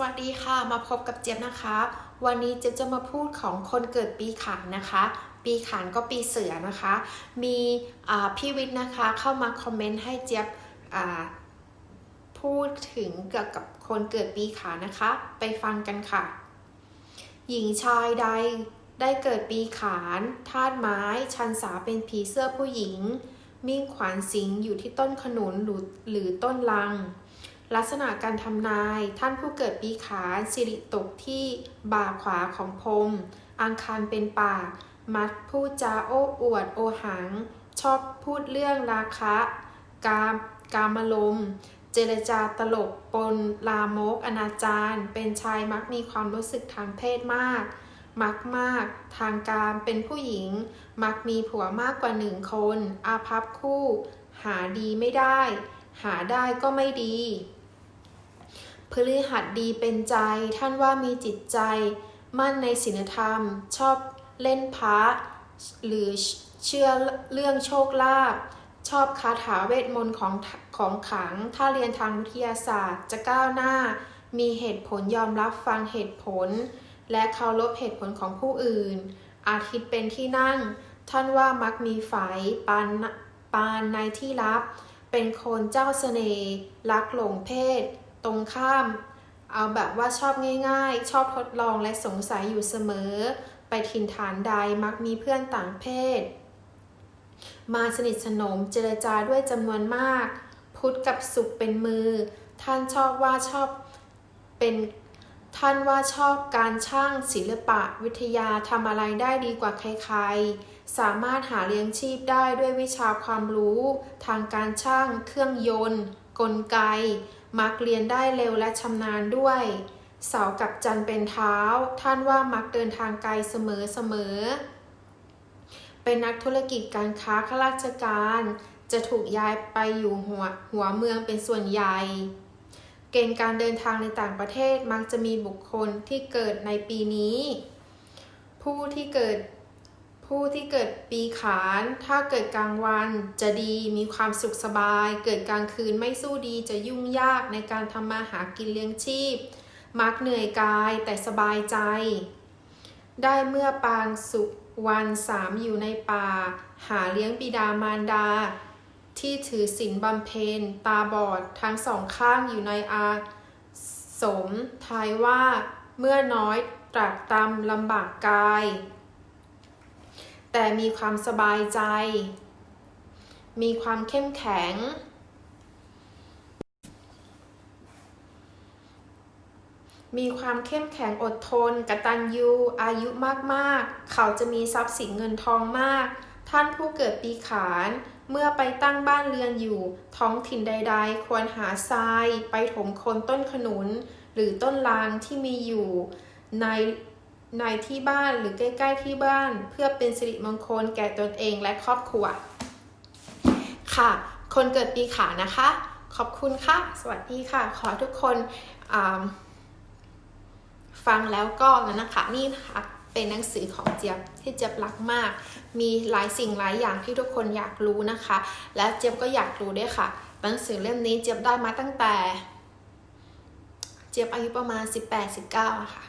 วัสดีค่ะมาพบกับเจี๊ยบนะคะ วันนี้เจี๊ยบจะมาพูดของคนเกิดปีขานนะคะ ปีขานก็ปีเสือนะคะ มีพี่วิทย์นะคะเข้ามาคอมเมนต์ให้เจี๊ยบพูดถึงเกี่ยวกับคนเกิดปีขานนะคะ ไปฟังกันค่ะ หญิงชายใดได้เกิดปีขานธาตุไม้ชันสาเป็นผีเสื้อผู้หญิง มิ่งขวานสิงอยู่ที่ต้นขนุนหรือหรือต้นลัง ลักษณะการทำนาย ท่านผู้เกิดปีขานสิริตกที่บ่าขวาของพรมอังคารเป็นปาก มัดพูดจาโอ้อวดโอหัง ชอบพูดเรื่องราคะ กาม กามลม เจรจาตลกปน ลามก อนาจารเป็นชายมักมีความรู้สึกทางเพศมาก มักมาก ทางการเป็นผู้หญิง มักมีผัวมากกว่าหนึ่งคน อาภัพคู่ หาดีไม่ได้ หาได้ก็ไม่ดี พฤหัสดีเป็นใจ ท่านว่ามีจิตใจ มั่นในศีลธรรม ชอบเล่นพระหรือเชื่อเรื่องโชคลาภชอบคาถาเวทมนต์ของของขัง ถ้าเรียนทางวิทยาศาสตร์จะก้าวหน้า มีเหตุผลยอมรับฟังเหตุผล และเคารพเหตุผลของผู้อื่น อาทิตย์เป็นที่นั่ง ท่านว่ามักมีฝ่ายปานปานในที่ลับ เป็นคนเจ้าเสน่ห์รักหลงเพศ ตรงข้าม เอาแบบว่าชอบง่าย ๆ ชอบทดลองและสงสัยอยู่เสมอ ไปถิ่นฐานใดมักมีเพื่อนต่างเพศ มาสนิทสนมเจรจาด้วยจำนวนมาก พุทธกับสุขเป็นมือ ท่านชอบว่าชอบเป็นท่านว่าชอบการช่างศิลปะวิทยาทำอะไรได้ดีกว่าใครๆ สามารถหาเลี้ยงชีพได้ด้วยวิชาความรู้ ทางการช่าง เครื่องยนต์ กลไก มักเรียนได้เร็วและชำนาญด้วย เสากับจันเป็นเท้า ท่านว่ามักเดินทางไกลเสมอเสมอ เป็นนักธุรกิจการค้าข้าราชการ จะถูกย้ายไปอยู่หัวหัวเมืองเป็นส่วนใหญ่ เกณฑ์การเดินทางในต่างประเทศมักจะมีบุคคลที่เกิดในปีนี้ ผู้ที่เกิด ผู้ที่เกิดปีขาน ถ้าเกิดกลางวันจะดีมีความสุขสบาย เกิดกลางคืนไม่สู้ดีจะยุ่งยากในการทำมาหากินเลี้ยงชีพ มักเหนื่อยกายแต่สบายใจ ได้เมื่อปางสุขวรรณสามอยู่ในป่า หาเลี้ยงบิดามารดา ที่ถือศีลบำเพ็ญตาบอดทั้งสองข้างอยู่ในอาสมทายว่าเมื่อน้อยตรากตำลำบากกาย แต่มีความสบายใจ มีความเข้มแข็ง มีความเข้มแข็งอดทน กตัญญูอายุมากๆ เขาจะมีทรัพย์สินเงินทองมาก ท่านผู้เกิดปีขานเมื่อไปตั้งบ้านเรือนอยู่ ท้องถิ่นใด ๆ ควรหาทราย ไปถมโคนต้นขนุน หรือต้นลางที่มีอยู่ ใน ในที่บ้านหรือใกล้ ๆ ที่บ้าน เพื่อเป็นสิริมงคลแก่ตนเองและครอบครัว ค่ะ คนเกิดปีขานะคะ ขอบคุณค่ะ สวัสดีค่ะ ขอทุกคนฟังแล้วก็นะนะคะนี่นะคะเป็นหนังสือของเจี๊ยบที่เจี๊ยบรักมาก มีหลายสิ่งหลายอย่างที่ทุกคนอยากรู้นะคะ และเจี๊ยบก็อยากรู้ด้วยค่ะ หนังสือเล่มนี้เจี๊ยบได้มาตั้งแต่ เจี๊ยบอายุประมาณ 18-19อะค่ะ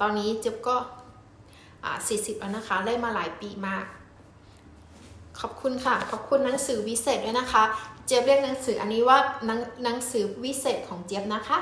ตอนนี้เจ็บก็อ่า40แล้วนะคะ ได้มาหลายปีมาก ขอบคุณค่ะ ขอบคุณหนังสือวิเศษด้วยนะคะ เจี๊ยบเรียกหนังสืออันนี้ว่าหนังหนังสือวิเศษของเจี๊ยบนะคะ